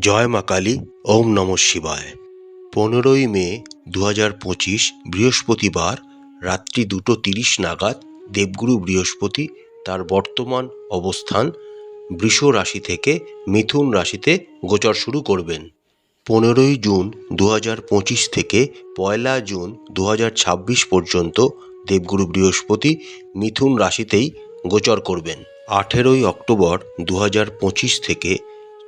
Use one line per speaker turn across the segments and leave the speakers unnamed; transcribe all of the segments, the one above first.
জয় মা কালী, ওম নম শিবায়। পনেরোই মে দু হাজার পঁচিশ, বৃহস্পতিবার, রাত্রি দুটো তিরিশ নাগাদ, দেবগুরু বৃহস্পতি তার বর্তমান অবস্থান বৃষ রাশি থেকে মিথুন রাশিতে গোচর শুরু করবেন। পনেরোই জুন দু পঁচিশ থেকে পয়লা জুন দু ছাব্বিশ পর্যন্ত দেবগুরু বৃহস্পতি মিথুন রাশিতেই গোচর করবেন। আঠেরোই অক্টোবর দু হাজার পঁচিশ থেকে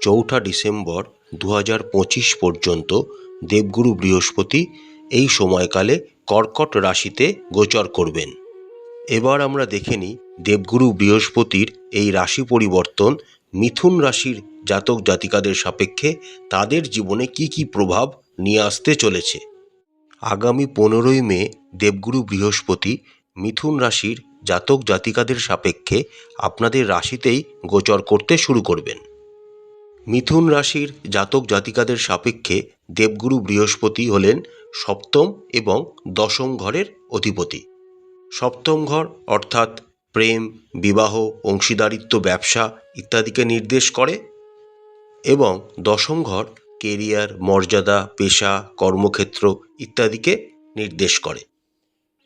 চৌঠা ডিসেম্বর দু হাজার পঁচিশ পর্যন্ত দেবগুরু বৃহস্পতি এই সময়কালে কর্কট রাশিতে গোচর করবেন। এবার আমরা দেখে নিই দেবগুরু বৃহস্পতির এই রাশি পরিবর্তন মিথুন রাশির জাতক জাতিকাদের সাপেক্ষে তাদের জীবনে কি কি প্রভাব নিয়ে আসতে চলেছে। আগামী পনেরোই মে দেবগুরু বৃহস্পতি মিথুন রাশির জাতক জাতিকাদের সাপেক্ষে আপনাদের রাশিতেই গোচর করতে শুরু করবেন। মিথুন রাশির জাতক জাতিকাদের সাপেক্ষে দেবগুরু বৃহস্পতি হলেন সপ্তম এবং দশম ঘরের অধিপতি। সপ্তম ঘর অর্থাৎ প্রেম, বিবাহ, অংশীদারিত্ব, ব্যবসা ইত্যাদিকে নির্দেশ করে এবং দশম ঘর কেরিয়ার, মর্যাদা, পেশা, কর্মক্ষেত্র ইত্যাদিকে নির্দেশ করে।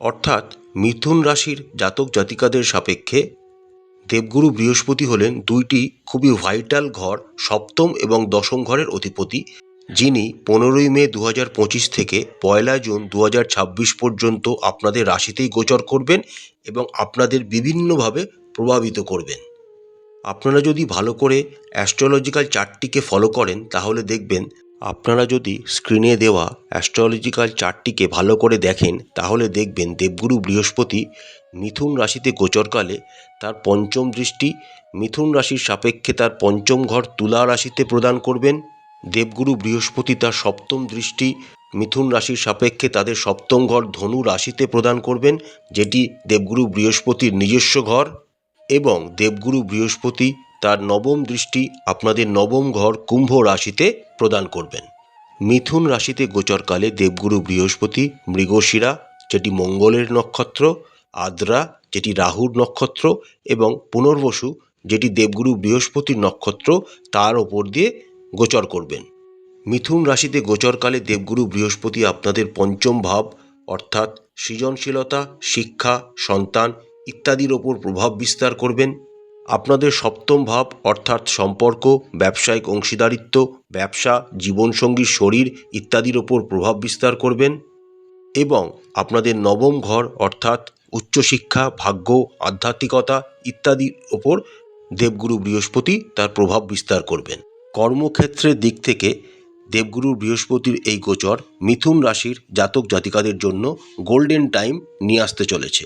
অর্থাৎ মিথুন রাশির জাতক জাতিকাদের সাপেক্ষে দেবগুরু বৃহস্পতি হলেন দুইটি খুবই ভাইটাল ঘর, সপ্তম এবং দশম ঘরের অধিপতি, যিনি পনেরোই মে দু হাজার পঁচিশ থেকে পয়লা জুন দু হাজার ছাব্বিশ পর্যন্ত আপনাদের রাশিতেই গোচর করবেন এবং আপনাদের বিভিন্নভাবে প্রভাবিত করবেন। আপনারা যদি ভালো করে অ্যাস্ট্রোলজিক্যাল চার্টটিকে ফলো করেন, তাহলে দেখবেন আপনারা যদি স্ক্রিনে দেওয়া অ্যাস্ট্রোলজিক্যাল চার্টটিকে ভালো করে দেখেন, তাহলে দেখবেন দেবগুরু বৃহস্পতি মিথুন রাশিতে গোচরকালে তার পঞ্চম দৃষ্টি, মিথুন রাশির সাপেক্ষে তার পঞ্চম ঘর তুলা রাশিতে প্রদান করবেন। দেবগুরু বৃহস্পতি তার সপ্তম দৃষ্টি, মিথুন রাশির সাপেক্ষে তাদের সপ্তম ঘর ধনু রাশিতে প্রদান করবেন, যেটি দেবগুরু বৃহস্পতির নিজস্ব ঘর। এবং দেবগুরু বৃহস্পতি তার নবম দৃষ্টি আপনাদের নবম ঘর কুম্ভ রাশিতে প্রদান করবেন। মিথুন রাশিতে গোচরকালে দেবগুরু বৃহস্পতি, মৃগশিরা, যেটি মঙ্গলের নক্ষত্র, আদ্রা, যেটি রাহুর নক্ষত্র এবং পুনর্বসু, যেটি দেবগুরু বৃহস্পতির নক্ষত্র, তার ওপর দিয়ে গোচর করবেন। মিথুন রাশিতে গোচরকালে দেবগুরু বৃহস্পতি আপনাদের পঞ্চম ভাব, অর্থাৎ সৃজনশীলতা, শিক্ষা, সন্তান ইত্যাদির ওপর প্রভাব বিস্তার করবেন। আপনাদের সপ্তম ভাব অর্থাৎ সম্পর্ক, ব্যবসায়িক অংশীদারিত্ব, ব্যবসা জীবনসঙ্গীর শরীর ইত্যাদির ওপর প্রভাব বিস্তার করবেন এবং আপনাদের নবম ঘর অর্থাৎ উচ্চশিক্ষা, ভাগ্য, আধ্যাত্মিকতা ইত্যাদির ওপর দেবগুরু বৃহস্পতি তার প্রভাব বিস্তার করবেন। কর্মক্ষেত্রের দিক থেকে দেবগুরু বৃহস্পতির এই গোচর মিথুন রাশির জাতক জাতিকাদের জন্য গোল্ডেন টাইম নিয়ে আসতে চলেছে।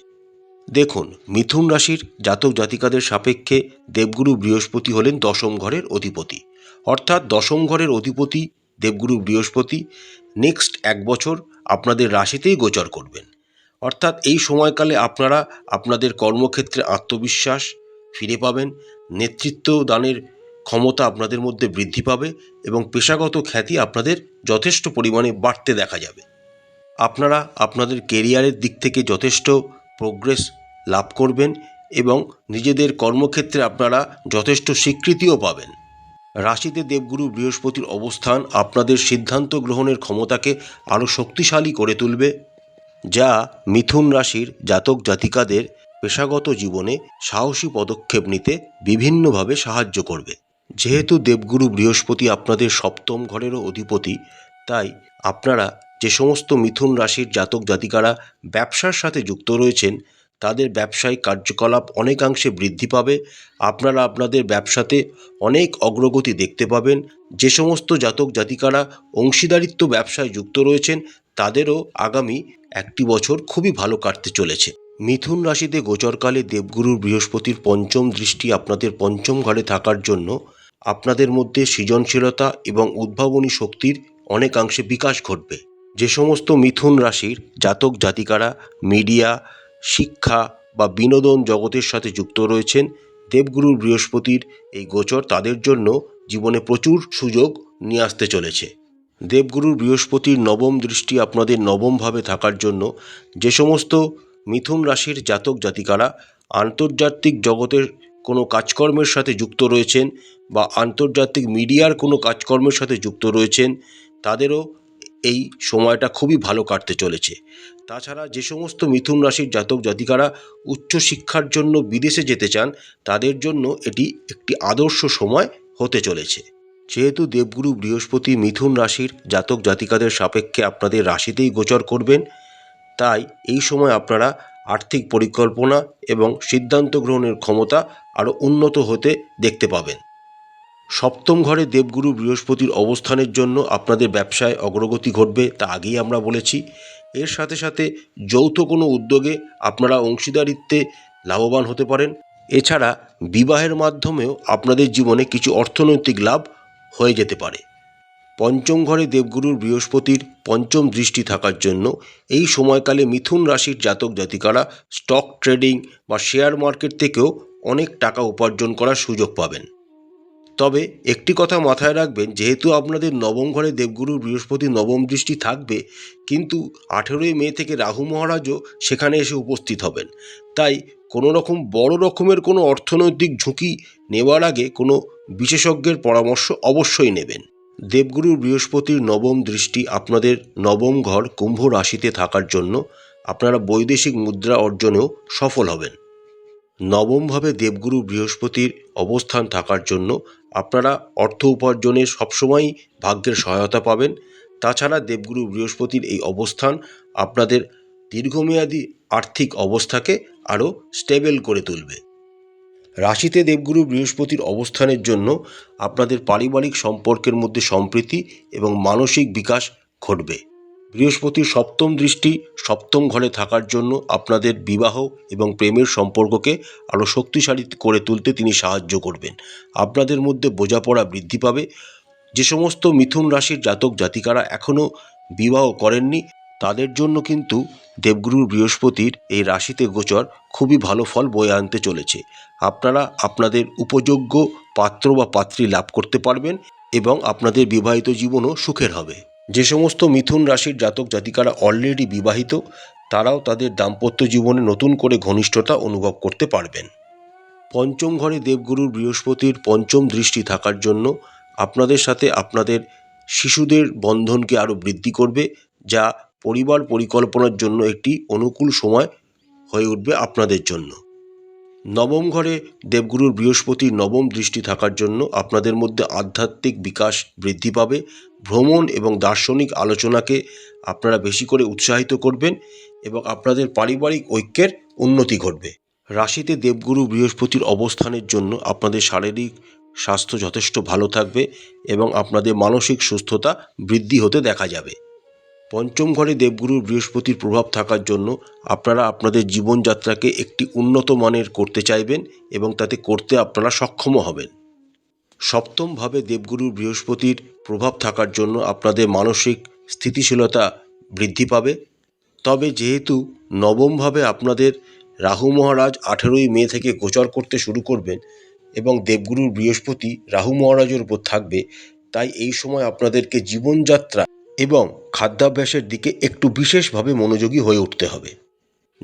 দেখুন, মিথুন রাশির জাতক জাতিকাদের সাপেক্ষে দেবগুরু বৃহস্পতি হলেন দশম ঘরের অধিপতি। অর্থাৎ দশম ঘরের অধিপতি দেবগুরু বৃহস্পতি নেক্সট এক বছর আপনাদের রাশিতেই গোচর করবেন। অর্থাৎ এই সময়কালে আপনারা আপনাদের কর্মক্ষেত্রে আত্মবিশ্বাস ফিরে পাবেন, নেতৃত্ব দানের ক্ষমতা আপনাদের মধ্যে বৃদ্ধি পাবে এবং পেশাগত খ্যাতি আপনাদের যথেষ্ট পরিমাণে বাড়তে দেখা যাবে। আপনারা আপনাদের কেরিয়ারের দিক থেকে যথেষ্ট প্রোগ্রেস লাভ করবেন এবং নিজেদের কর্মক্ষেত্রে আপনারা যথেষ্ট স্বীকৃতিও পাবেন। রাশিতে দেবগুরু বৃহস্পতির অবস্থান আপনাদের সিদ্ধান্ত গ্রহণের ক্ষমতাকে আরও শক্তিশালী করে তুলবে, যা মিথুন রাশির জাতক জাতিকাদের পেশাগত জীবনে সাহসী পদক্ষেপ নিতে বিভিন্নভাবে সাহায্য করবে। যেহেতু দেবগুরু বৃহস্পতি আপনাদের সপ্তম ঘরেরও অধিপতি, তাই আপনারা যে সমস্ত মিথুন রাশির জাতক জাতিকারা ব্যবসার সাথে যুক্ত রয়েছেন তাদের ব্যবসায়িক কার্যকলাপ অনেকাংশে বৃদ্ধি পাবে। আপনারা আপনাদের ব্যবসাতে অনেক অগ্রগতি দেখতে পাবেন। যে সমস্ত জাতক জাতিকারা অংশীদারিত্ব ব্যবসায় যুক্ত রয়েছেন, তাদেরও আগামী একটি বছর খুবই ভালো কাটতে চলেছে। মিথুন রাশিতে গোচরকালে দেবগুরু বৃহস্পতির পঞ্চম দৃষ্টি আপনাদের পঞ্চম ঘরে থাকার জন্য আপনাদের মধ্যে সৃজনশীলতা এবং উদ্ভাবনী শক্তির অনেকাংশে বিকাশ ঘটবে। যে সমস্ত মিথুন রাশির জাতক জাতিকারা, মিডিয়া শিক্ষা বা বিনোদন জগতের সাথে যুক্ত রয়েছেন দেবগুরু বৃহস্পতির এই গোচর তাদের জন্য জীবনে প্রচুর সুযোগ নিয়ে আসতে চলেছে। দেবগুরু বৃহস্পতির নবম দৃষ্টি আপনাদের নবমভাবে থাকার জন্য যে সমস্ত মিথুন রাশির জাতক জাতিকারা আন্তর্জাতিক জগতের কোনো কাজকর্মের সাথে যুক্ত রয়েছেন বা আন্তর্জাতিক মিডিয়ার কোনো কাজকর্মের সাথে যুক্ত রয়েছেন, তাদেরও এই সময়টা খুবই ভালো কাটতে চলেছে। তাছাড়া যে সমস্ত মিথুন রাশির জাতক জাতিকারা উচ্চশিক্ষার জন্য বিদেশে যেতে চান, তাদের জন্য এটি একটি আদর্শ সময় হতে চলেছে। যেহেতু দেবগুরু বৃহস্পতি মিথুন রাশির জাতক জাতিকাদের সাপেক্ষে আপনাদের রাশিতেই গোচর করবেন, তাই এই সময় আপনারা আর্থিক পরিকল্পনা এবং সিদ্ধান্ত গ্রহণের ক্ষমতা আরও উন্নত হতে দেখতে পাবেন। সপ্তম ঘরে দেবগুরু বৃহস্পতির অবস্থানের জন্য আপনাদের ব্যবসায় অগ্রগতি ঘটবে, তা আগেই আমরা বলেছি। এর সাথে সাথে যৌথ কোনো উদ্যোগে আপনারা অংশীদারিত্বে লাভবান হতে পারেন। এছাড়া বিবাহের মাধ্যমেও আপনাদের জীবনে কিছু অর্থনৈতিক লাভ হয়ে যেতে পারে। পঞ্চম ঘরে দেবগুরুর বৃহস্পতির পঞ্চম দৃষ্টি থাকার জন্য এই সময়কালে মিথুন রাশির জাতক জাতিকারা স্টক ট্রেডিং বা শেয়ার মার্কেট থেকেও অনেক টাকা উপার্জন করার সুযোগ পাবেন। তবে একটি কথা মাথায় রাখবেন, যেহেতু আপনাদের নবম ঘরে দেবগুরু বৃহস্পতি নবম দৃষ্টি থাকবে, কিন্তু আঠেরোই মে থেকে রাহু মহারাজও সেখানে এসে উপস্থিত হবেন। তাই কোনো রকম বড় রকমের কোনো অর্থনৈতিক ঝুঁকি নেওয়ার আগে কোনো বিশেষজ্ঞের পরামর্শ অবশ্যই নেবেন। দেবগুরু বৃহস্পতির নবম দৃষ্টি আপনাদের নবম ঘর কুম্ভ রাশিতে থাকার জন্য আপনারা বৈদেশিক মুদ্রা অর্জনেও সফল হবেন। নবমভাবে দেবগুরু বৃহস্পতির অবস্থান থাকার জন্য আপনারা অর্থ উপার্জনে সবসময়ই ভাগ্যের সহায়তা পাবেন। তাছাড়া দেবগুরু বৃহস্পতির এই অবস্থান আপনাদের দীর্ঘমেয়াদী আর্থিক অবস্থাকে আরও স্টেবল করে তুলবে। রাশিতে দেবগুরু বৃহস্পতির অবস্থানের জন্য আপনাদের পারিবারিক সম্পর্কের মধ্যে সম্প্রীতি এবং মানসিক বিকাশ ঘটবে। বৃহস্পতির সপ্তম দৃষ্টি সপ্তম ঘরে থাকার জন্য আপনাদের বিবাহ এবং প্রেমের সম্পর্ককে আরও শক্তিশালী করে তুলতে তিনি সাহায্য করবেন। আপনাদের মধ্যে বোঝাপড়া বৃদ্ধি পাবে। যে সমস্ত মিথুন রাশির জাতক জাতিকারা এখনও বিবাহ করেননি, তাদের জন্য কিন্তু দেবগুরু বৃহস্পতির এই রাশিতে গোচর খুবই ভালো ফল বয়ে আনতে চলেছে। আপনারা আপনাদের উপযোগ্য পাত্র বা পাত্রী লাভ করতে পারবেন এবং আপনাদের বিবাহিত জীবনও সুখের হবে। যে সমস্ত মিথুন রাশির জাতক জাতিকারা অলরেডি বিবাহিত, তারাও তাদের দাম্পত্য জীবনে নতুন করে ঘনিষ্ঠতা অনুভব করতে পারবেন। পঞ্চম ঘরে দেবগুরুর বৃহস্পতির পঞ্চম দৃষ্টি থাকার জন্য আপনাদের সাথে আপনাদের শিশুদের বন্ধনকে আরও বৃদ্ধি করবে, যা পরিবার পরিকল্পনার জন্য একটি অনুকূল সময় হয়ে উঠবে আপনাদের জন্য। নবম ঘরে দেবগুরুর বৃহস্পতির নবম দৃষ্টি থাকার জন্য আপনাদের মধ্যে আধ্যাত্মিক বিকাশ বৃদ্ধি পাবে। ভ্রমণ এবং দার্শনিক আলোচনাকে আপনারা বেশি করে উৎসাহিত করবেন এবং আপনাদের পারিবারিক ঐক্যের উন্নতি ঘটবে। রাশিতে দেবগুরু বৃহস্পতির অবস্থানের জন্য আপনাদের শারীরিক স্বাস্থ্য যথেষ্ট ভালো থাকবে এবং আপনাদের মানসিক সুস্থতা বৃদ্ধি হতে দেখা যাবে। পঞ্চম ঘরে দেবগুরুর বৃহস্পতির প্রভাব থাকার জন্য আপনারা আপনাদের জীবনযাত্রাকে একটি উন্নত মানের করতে চাইবেন এবং তাতে করতে আপনারা সক্ষমও হবেন। সপ্তমভাবে দেবগুরুর বৃহস্পতির প্রভাব থাকার জন্য আপনাদের মানসিক স্থিতিশীলতা বৃদ্ধি পাবে। তবে যেহেতু নবমভাবে আপনাদের রাহু মহারাজ আঠেরোই মে থেকে গোচর করতে শুরু করবেন এবং দেবগুরুর বৃহস্পতি রাহু মহারাজের উপর থাকবে, তাই এই সময় আপনাদেরকে জীবনযাত্রা এবং খাদ্যাভ্যাসের দিকে একটু বিশেষভাবে মনোযোগী হয়ে উঠতে হবে।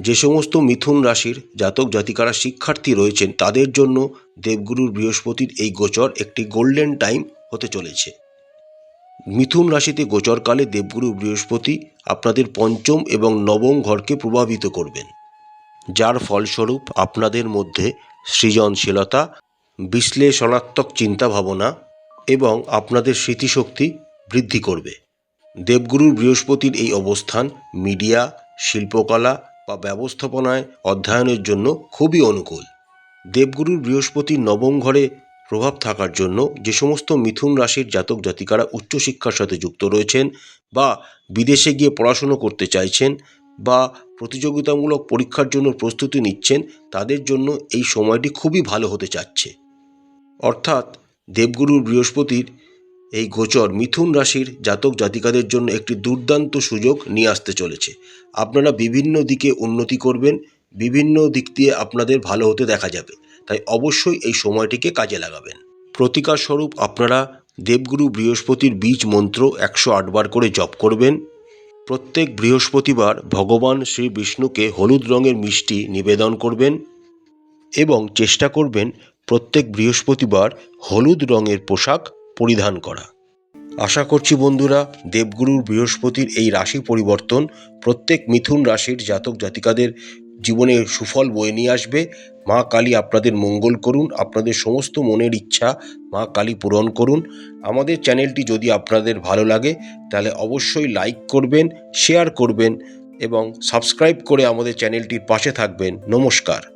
যে সমস্ত মিথুন রাশির জাতক জাতিকারা শিক্ষার্থী রয়েছেন, তাদের জন্য দেবগুরুর বৃহস্পতির এই গোচর একটি গোল্ডেন টাইম হতে চলেছে। মিথুন রাশিতে গোচরকালে দেবগুরু বৃহস্পতি আপনাদের পঞ্চম এবং নবম ঘরকে প্রভাবিত করবেন। যার ফলস্বরূপ আপনাদের মধ্যে সৃজনশীলতা, বিশ্লেষণাত্মক চিন্তাভাবনা এবং আপনাদের স্মৃতিশক্তি বৃদ্ধি করবে। দেবগুরুর বৃহস্পতির এই অবস্থান মিডিয়া, শিল্পকলা বা ব্যবস্থাপনায় অধ্যয়নের জন্য খুবই অনুকূল। দেবগুরুর বৃহস্পতির নবম ঘরে প্রভাব থাকার জন্য যে সমস্ত মিথুন রাশির জাতক জাতিকারা উচ্চশিক্ষার সাথে যুক্ত রয়েছেন বা বিদেশে গিয়ে পড়াশুনো করতে চাইছেন বা প্রতিযোগিতামূলক পরীক্ষার জন্য প্রস্তুতি নিচ্ছেন, তাদের জন্য এই সময়টি খুবই ভালো হতে যাচ্ছে অর্থাৎ দেবগুরুর বৃহস্পতির এই গোচর মিথুন রাশির জাতক জাতিকাদের জন্য একটি দুর্দান্ত সুযোগ নিয়ে আসতে চলেছে। আপনারা বিভিন্ন দিকে উন্নতি করবেন, বিভিন্ন দিক দিয়ে আপনাদের ভালো হতে দেখা যাবে। তাই অবশ্যই এই সময়টিকে কাজে লাগাবেন। প্রতিকার স্বরূপ আপনারা দেবগুরু বৃহস্পতির বীজ মন্ত্র একশো আটবার করে জপ করবেন। প্রত্যেক বৃহস্পতিবার ভগবান শ্রী বিষ্ণুকে হলুদ রঙের মিষ্টি নিবেদন করবেন এবং চেষ্টা করবেন প্রত্যেক বৃহস্পতিবার হলুদ রঙের পোশাক পরিধান করা। আশা করছি বন্ধুরা, দেবগুরুর বৃহস্পতির এই রাশি পরিবর্তন প্রত্যেক মিথুন রাশির জাতক জাতিকাদের জীবনে সুফল বয়ে নিয়ে আসবে। মা কালী আপনাদের মঙ্গল করুন, আপনাদের সমস্ত মনের ইচ্ছা মা কালী পূরণ করুন। আমাদের চ্যানেলটি যদি আপনাদের ভালো লাগে, তাহলে অবশ্যই লাইক করবেন, শেয়ার করবেন এবং সাবস্ক্রাইব করে আমাদের চ্যানেলটির পাশে থাকবেন। নমস্কার।